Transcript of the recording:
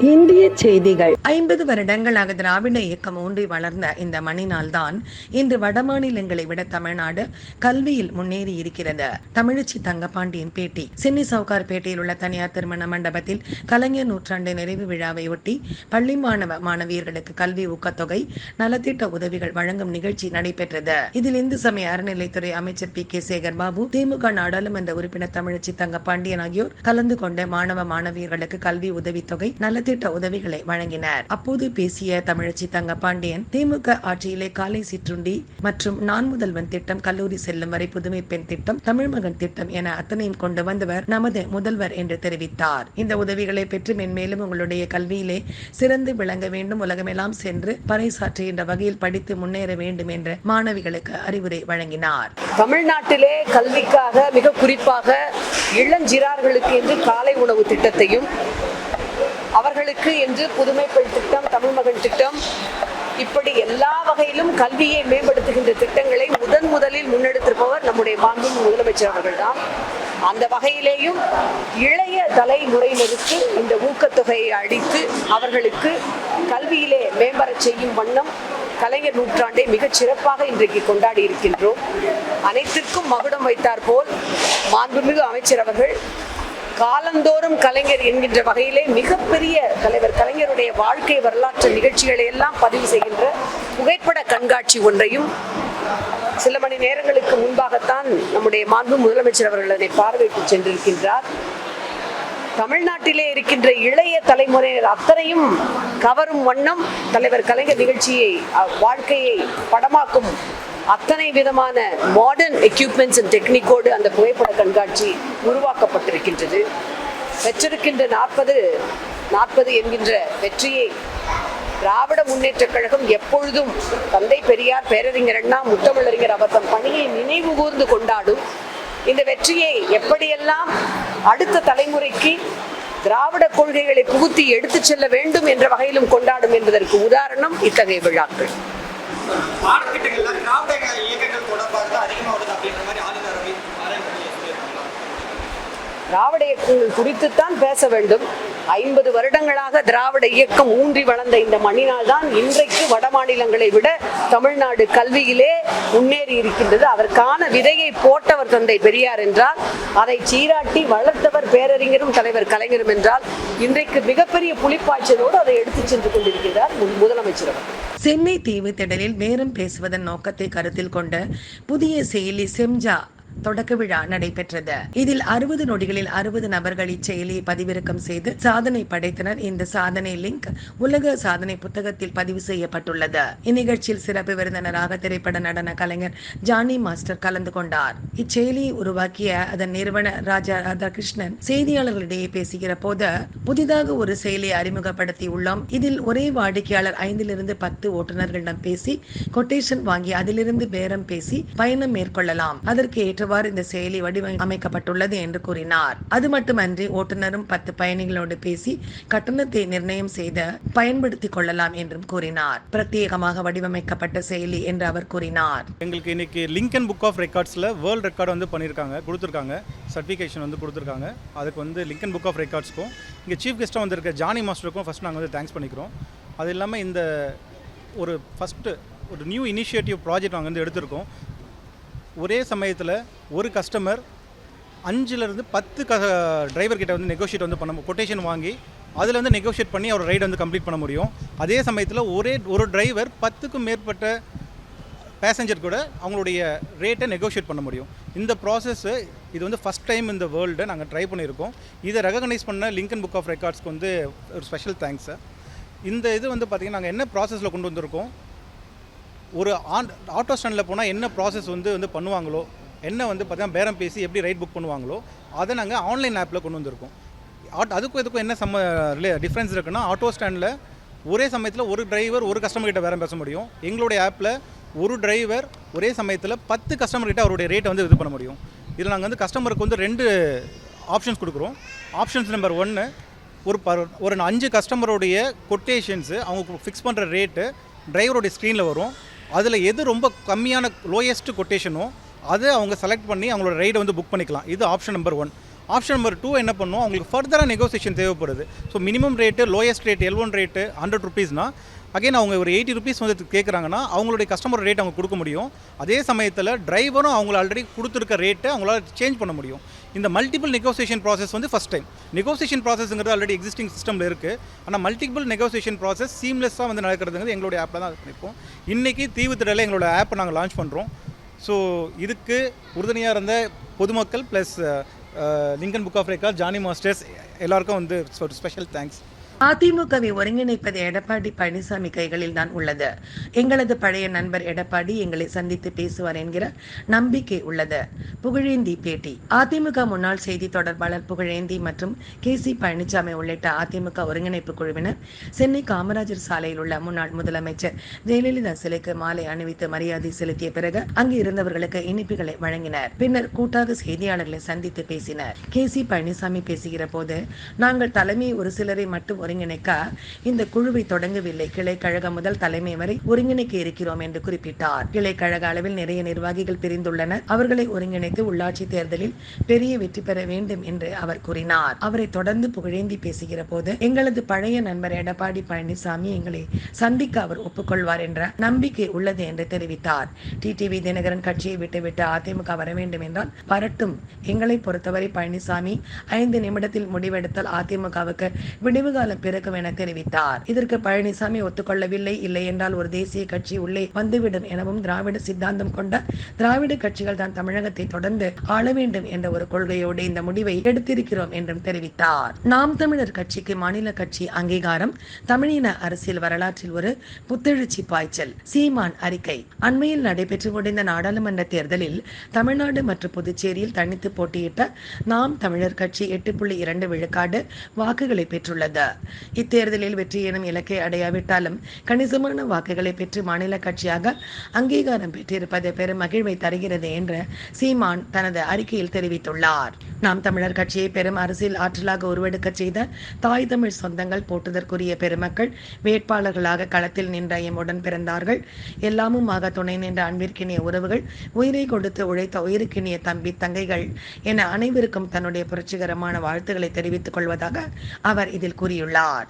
இந்திய செய்திகள். ஐம்பது வருடங்களாக திராவிட இயக்கம் ஊன்றி வளர்ந்த இந்த மணினால் தான் இன்று வடமாநிலங்களை விட தமிழ்நாடு கல்வியில் முன்னேறி இருக்கிறது. தமிழச்சி தங்கபாண்டியன் பேட்டி சென்னை சவுகார்பேட்டையில் உள்ள தனியார் திருமண மண்டபத்தில் கலைஞர் நூற்றாண்டு நிறைவு விழாவை ஒட்டி பள்ளி மாணவ மாணவியர்களுக்கு கல்வி ஊக்கத்தொகை நலத்திட்ட உதவிகள் வழங்கும் நிகழ்ச்சி நடைபெற்றது. இதில் இந்து சமய அறநிலைத்துறை அமைச்சர் பி. கே. சேகர் பாபு திமுக நாடாளுமன்ற உறுப்பினர் தமிழச்சி தங்கபாண்டியன் ஆகியோர் கலந்து கொண்ட மாணவ மாணவியர்களுக்கு கல்வி உதவித்தொகை நலத்திட்ட உதவிகளை வழங்கினர். அப்போது பேசிய தமிழச்சி தங்கபாண்டியன் திமுக ஆட்சியிலே காலை சிற்றுண்டி மற்றும் நான் முதல்வன் திட்டம் கல்லூரி செல்லும் வரை புதுமை பெண் திட்டம் தமிழ் மகன் திட்டம் என அத்தனையும் கொண்டு வந்தவர் நமது முதல்வர் என்று தெரிவித்தார். இந்த உதவிகளை பெற்று மென்மேலும் உங்களுடைய கல்வியிலே சிறந்து விளங்க வேண்டும் உலகமெல்லாம் சென்று பறைசாற்றுகின்ற வகையில் படித்து முன்னேற வேண்டும் என்று மாணவிகளுக்கு அறிவுரை வழங்கினார். தமிழ்நாட்டிலே கல்விக்காக மிக குறிப்பாக இளஞ்சிறார்களுக்கு என்று காலை உணவு திட்டத்தையும் அவர்களுக்கு என்று புதுமை பெண் திட்டம் தமிழ் மகன் திட்டம் இப்படி எல்லா வகையிலும் கல்வியை மேம்படுத்துகின்ற திட்டங்களை முதன் முதலில் முன்னெடுத்திருப்பவர் நம்முடைய மாண்பும் முதலமைச்சர் அவர்கள்தான். அந்த வகையிலேயும் இளைய தலைமுறையினருக்கு இந்த ஊக்கத்தொகையை அளித்து அவர்களுக்கு கல்வியிலே மேம்படச் செய்யும் வண்ணம் கலைஞர் நூற்றாண்டை மிகச் சிறப்பாக இன்றைக்கு கொண்டாடி இருக்கின்றோம். அனைத்திற்கும் மகுடம் வைத்தார் போல் மாண்புமிகு அமைச்சர் அவர்கள் காலந்தோறும் கலைஞர் என்கின்ற வகையிலே மிகப்பெரிய தலைவர் கலைஞருடைய வாழ்க்கை வரலாற்று நிகழ்ச்சிகளை எல்லாம் பதிவு செய்கின்ற புகைப்பட கண்காட்சி ஒன்றையும் சில மணி நேரங்களுக்கு முன்பாகத்தான் நம்முடைய மாண்பு முதலமைச்சர் அவர்கள் அதை பார்வையிட்டு சென்றிருக்கின்றார். தமிழ்நாட்டிலே இருக்கின்ற இளைய தலைமுறையினர் அத்தனையும் கவரும் வண்ணம் தலைவர் கலைஞர் நிகழ்ச்சியை வாழ்க்கையை படமாக்கும் அத்தனை விதமான மாடர்ன் எக்யூப்மெண்ட்ஸ் அண்ட் டெக்னிக்கோடு அந்த புகைப்பட கண்காட்சி உருவாக்கப்பட்டிருக்கின்றது. பெற்றிருக்கின்ற நாற்பது நாற்பது என்கின்ற வெற்றியை திராவிட முன்னேற்றக் கழகம் எப்பொழுதும் தந்தை பெரியார் பேரறிஞர் அண்ணா முத்தமிழறிஞர் அவர் தம் பணியை நினைவு கூர்ந்து கொண்டாடும் இந்த வெற்றியை எப்படியெல்லாம் அடுத்த தலைமுறைக்கு திராவிட கொள்கைகளை புகுத்தி எடுத்துச் செல்ல வேண்டும் என்ற வகையிலும் கொண்டாடும் என்பதற்கு உதாரணம் இத்தகைய விழாக்கள். திராவிட இயக்கங்கள் குறித்துத்தான் பேச வேண்டும். ஐம்பது வருடங்களாக திராவிட இயக்கம் ஊன்றி வளர்ந்த இந்த மண்ணினால் தான் இன்றைக்கு வட மாநிலங்களை விட தமிழ்நாடு கல்வியிலே முன்னேறி இருக்கின்றது. அதற்கான விதையை போட்டவர் தந்தை பெரியார் என்றால் அதை சீராட்டி வளர்த்தவர் பேரறிஞரும் தலைவர் கலைஞரும் என்றால் இன்றைக்கு மிகப்பெரிய புலிப்பாய்ச்சலோடு அதை எடுத்து சென்று கொண்டிருக்கிறார் முதலமைச்சர் சென்னை தீவு திடலில் நேரம் பேசுவதன் நோக்கத்தை கருத்தில் கொண்ட புதிய செயலி செம்ஜா தொடக்க விழா நடைபெற்றது. இதில் அறுபது நொடிகளில் அறுபது நபர்கள் இச்செயலியை பதிவிறக்கம் செய்து சாதனை படைத்தனர். இந்த சாதனை லிங்க் உலக சாதனை புத்தகத்தில் பதிவு செய்யப்பட்டுள்ளது. இந்நிகழ்ச்சியில் சிறப்பு விருந்தினராக திரைப்பட நடன கலைஞர் ஜானி மாஸ்டர் கலந்து கொண்டார். இச்செயலியை உருவாக்கிய அதன் நிறுவனர் ராஜா ராதாகிருஷ்ணன் செய்தியாளர்களிடையே பேசுகிற போது புதிதாக ஒரு செயலியை அறிமுகப்படுத்தி உள்ளோம். இதில் ஒரே வாடிக்கையாளர் ஐந்திலிருந்து பத்து ஓட்டுநர்களிடம் பேசி கொட்டேஷன் வாங்கி அதிலிருந்து பேரம் பேசி பயணம் மேற்கொள்ளலாம். அதற்கு ஏற்றவாறு இந்த செயலி வடிவமைக்கப்பட்டுள்ளது என்று கூறினார். அது மட்டுமன்றி ஓட்டுநரும் பத்து பயணிகளோடு பேசி கட்டணத்தை நிர்ணயம் செய்த பயன்படுத்திக் கொள்ளலாம் என்றும் கூறினார். பிரத்யேகமாக வடிவமைக்கப்பட்ட செயலி என்று அவர் கூறினார். எங்களுக்கு இன்னைக்கு லிங்கன் புக் ஆஃப் ரெக்கார்ட்ஸில் வேர்ல்டு ரெக்கார்டு வந்து பண்ணியிருக்காங்க கொடுத்துருக்காங்க சர்டிஃபிகேஷன் வந்து கொடுத்துருக்காங்க. அதுக்கு வந்து லிங்கன் புக் ஆஃப் ரெக்கார்ட்ஸ்க்கும் இங்கே சீஃப் கெஸ்ட்டாக வந்திருக்க ஜானி மாஸ்டருக்கும் ஃபஸ்ட் நாங்கள் வந்து தேங்க்ஸ் பண்ணிக்கிறோம். அது இல்லாமல் இந்த ஒரு ஃபஸ்ட்டு ஒரு நியூ இனிஷியேட்டிவ் ப்ராஜெக்ட் நாங்கள் வந்து எடுத்திருக்கோம். ஒரே சமயத்தில் ஒரு கஸ்டமர் அஞ்சுலேருந்து பத்து க டிரைவர்கிட்ட வந்து நெகோஷியேட் வந்து பண்ண கொட்டேஷன் வாங்கி அதில் வந்து நெகோஷியேட் பண்ணி அவர் ரைடு வந்து கம்ப்ளீட் பண்ண முடியும். அதே சமயத்தில் ஒரே ஒரு டிரைவர் பத்துக்கும் மேற்பட்ட பேசஞ்சர் கூட அவங்களுடைய ரேட்டை நெகோஷியேட் பண்ண முடியும். இந்த ப்ராசஸ்ஸு இது வந்து ஃபஸ்ட் டைம் இந்த வேர்ல்டு நாங்கள் ட்ரை பண்ணியிருக்கோம் இதை ரெகக்னைஸ் பண்ண லிங்கன் புக் ஆஃப் ரெக்கார்ட்ஸ்க்கு வந்து ஒரு ஸ்பெஷல் தேங்க்ஸ் இந்த இது வந்து பார்த்திங்கன்னா நாங்கள் என்ன ப்ராசஸில் கொண்டு வந்திருக்கோம்? ஒரு ஆன் ஆட்டோ ஸ்டாண்டில் போனால் என்ன ப்ராசஸ் வந்து வந்து பண்ணுவாங்களோ என்ன வந்து பார்த்தீங்கன்னா பேரம் பேசி எப்படி ரைட் புக் பண்ணுவாங்களோ அதை நாங்கள் ஆன்லைன் ஆப்பில் கொண்டு வந்திருக்கோம். ஆட் அதுக்கும் இதுக்கும் என்ன சம்ம டிஃப்ரென்ஸ் இருக்குன்னா ஆட்டோ ஸ்டாண்டில் ஒரே சமயத்தில் ஒரு டிரைவர் ஒரு கஸ்டமர் கிட்ட பேரம் பேச முடியும். எங்களுடைய ஆப்பில் ஒரு டிரைவர் ஒரே சமயத்தில் பத்து கஸ்டமர் கிட்ட அவருடைய ரேட்டை வந்து இது பண்ண முடியும். இதில் நாங்கள் வந்து கஸ்டமருக்கு வந்து ரெண்டு ஆப்ஷன்ஸ் கொடுக்குறோம். ஆப்ஷன்ஸ் நம்பர் ஒன்று ஒரு பர் ஒரு அஞ்சு கஸ்டமருடைய கொட்டேஷன்ஸு அவங்க ஃபிக்ஸ் பண்ணுற ரேட்டு டிரைவருடைய ஸ்க்ரீனில் வரும். அதில் எது ரொம்ப கம்மியான லோயஸ்ட் கொட்டேஷனோ அதை அவங்க செலக்ட் பண்ணி அவங்களோட ரைடை வந்து புக் பண்ணிக்கலாம். இது option number one option number two என்ன பண்ணும்? அவங்களுக்கு ஃபர்தராக நெகோசியேஷன் தேவைப்படுது. So minimum rate lowest rate L one rate hundred ருபீஸ்னா again அவங்க ஒரு எயிட்டி ருபீஸ் வந்து கேட்குறாங்கன்னா அவங்களுடைய கஸ்டமர் ரேட் அவங்க கொடுக்க முடியும். அதே சமயத்தில் டிரைவரும் அவங்கள ஆல்ரெடி கொடுத்துருக்க ரேட்டை அவங்களால சேஞ்ச் பண்ண முடியும். இந்த மல்டிபிள் நெகோசியேஷன் ப்ராசஸ் வந்து ஃபஸ்ட் டைம் நெகோசியேஷன் ப்ராசஸ்ங்கிறது ஆல்ரெடி எக்ஸிஸ்டிங் சிஸ்டமில் இருக்குது ஆனால் மல்டிபிள் நெகோசியேஷன் ப்ராசஸ் சீம்லெஸ்ஸாக வந்து நடக்கிறதுங்கிறது எங்களுடைய ஆப்பில் தான் பண்ணிப்போம் இன்றைக்கி தீவுத்திடலில் எங்களோட ஆப்பை நாங்கள் லான்ச் பண்ணுறோம் ஸோ இதுக்கு உறுதுணையாக இருந்த பொதுமக்கள் plus Lincoln book of record Johnny masters எல்லாருக்கும் வந்து ஸ்பெஷல் தேங்க்ஸ் அதிமுகவை ஒருங்கிணைப்பது எடப்பாடி பழனிசாமி கைகளில் தான் உள்ளது. எங்களது பழைய நண்பர் எடப்பாடி எங்களை சந்தித்து பேசுவார் என்கிற நம்பிக்கை உள்ளது. புகழேந்தி பேட்டி. அதிமுக முன்னாள் செய்தி தொடர்பாளர் புகழேந்தி மற்றும் கே சி பழனிசாமி உள்ளிட்ட அதிமுக ஒருங்கிணைப்பு குழுவினர் சென்னை காமராஜர் சாலையில் உள்ள முன்னாள் முதலமைச்சர் ஜெயலலிதா சிலைக்கு மாலை அணிவித்து மரியாதை செலுத்திய பிறகு அங்கு இருந்தவர்களுக்கு இனிப்புகளை வழங்கினர். பின்னர் கூட்டாக செய்தியாளர்களை சந்தித்து பேசினர். கே சி பழனிசாமி பேசுகிற போது நாங்கள் தலைமை ஒரு சிலரை மட்டும் ஒருங்கிணைக்க இந்த குழுவை தொடங்கவில்லை. கிளை கழகம் முதல் தலைமை வரை ஒருங்கிணைக்க இருக்கிறோம் என்று குறிப்பிட்டார். கிளை கழக அளவில் நிறைய நிர்வாகிகள் பிரிந்துள்ளனர். அவர்களை ஒருங்கிணைத்து உள்ளாட்சி தேர்தலில் பெரிய வெற்றி பெற வேண்டும் என்று அவர் கூறினார். அவரை தொடர்ந்து புகழேந்தி பேசுகிற போது எங்களது பழைய நண்பர் எடப்பாடி பழனிசாமி எங்களை சந்திக்க அவர் ஒப்புக்கொள்வார் என்ற நம்பிக்கை உள்ளது என்று தெரிவித்தார். டிடிவி தினகரன் கட்சியை விட்டுவிட்டு அதிமுக வர வேண்டும் என்றால் பரட்டும். எங்களை பொறுத்தவரை பழனிசாமி ஐந்து நிமிடத்தில் முடிவெடுத்தால் அதிமுகவுக்கு விடிவுகால பிறக்கும் என தெரிவித்தார். இதற்கு பழனிசாமி ஒத்துக்கொள்ளவில்லை. இல்லை என்றால் ஒரு தேசிய கட்சி உள்ளே வந்துவிடும் எனவும் திராவிட சித்தாந்தம் கொண்ட திராவிட கட்சிகள் தான் தமிழகத்தை தொடர்ந்து ஆள வேண்டும் என்ற ஒரு கொள்கையோடு இந்த முடிவை எடுத்திருக்கிறோம் என்றும் தெரிவித்தார். நாம் தமிழர் கட்சிக்கு மாநில கட்சி அங்கீகாரம் தமிழின அரசியல் வரலாற்றில் ஒரு புத்தெழுச்சி பாய்ச்சல் சீமான் அறிக்கை. அண்மையில் நடைபெற்று முடிந்த நாடாளுமன்ற தேர்தலில் தமிழ்நாடு மற்றும் புதுச்சேரியில் தனித்து போட்டியிட்ட நாம் தமிழர் கட்சி எட்டு புள்ளி இரண்டு விழுக்காடு வாக்குகளை பெற்றுள்ளது. இத்தேர்தலில் வெற்றி எனும் இலக்கை அடையாவிட்டாலும் கணிசமான வாக்குகளை பெற்று மாநில கட்சியாக அங்கீகாரம் பெற்றிருப்பது பெரும் மகிழ்வை தருகிறது என்று சீமான் தனது அறிக்கையில் தெரிவித்துள்ளார். நாம் தமிழர் கட்சியை பெரும் அரசியல் ஆற்றலாக உருவெடுக்க செய்த தாய் தமிழ் சொந்தங்கள் போட்டுதற்குரிய பெருமக்கள் வேட்பாளர்களாக களத்தில் நின்ற எம்முடன் பிறந்தார்கள். எல்லாமுமாக துணை நின்ற அன்பிற்கினிய உறவுகள் உயிரை கொடுத்து உழைத்த உயிருக்கினிய தம்பி தங்கைகள் என அனைவருக்கும் தன்னுடைய புரட்சிகரமான வாழ்த்துக்களை தெரிவித்துக் கொள்வதாக அவர் இதில் கூறியுள்ளார்.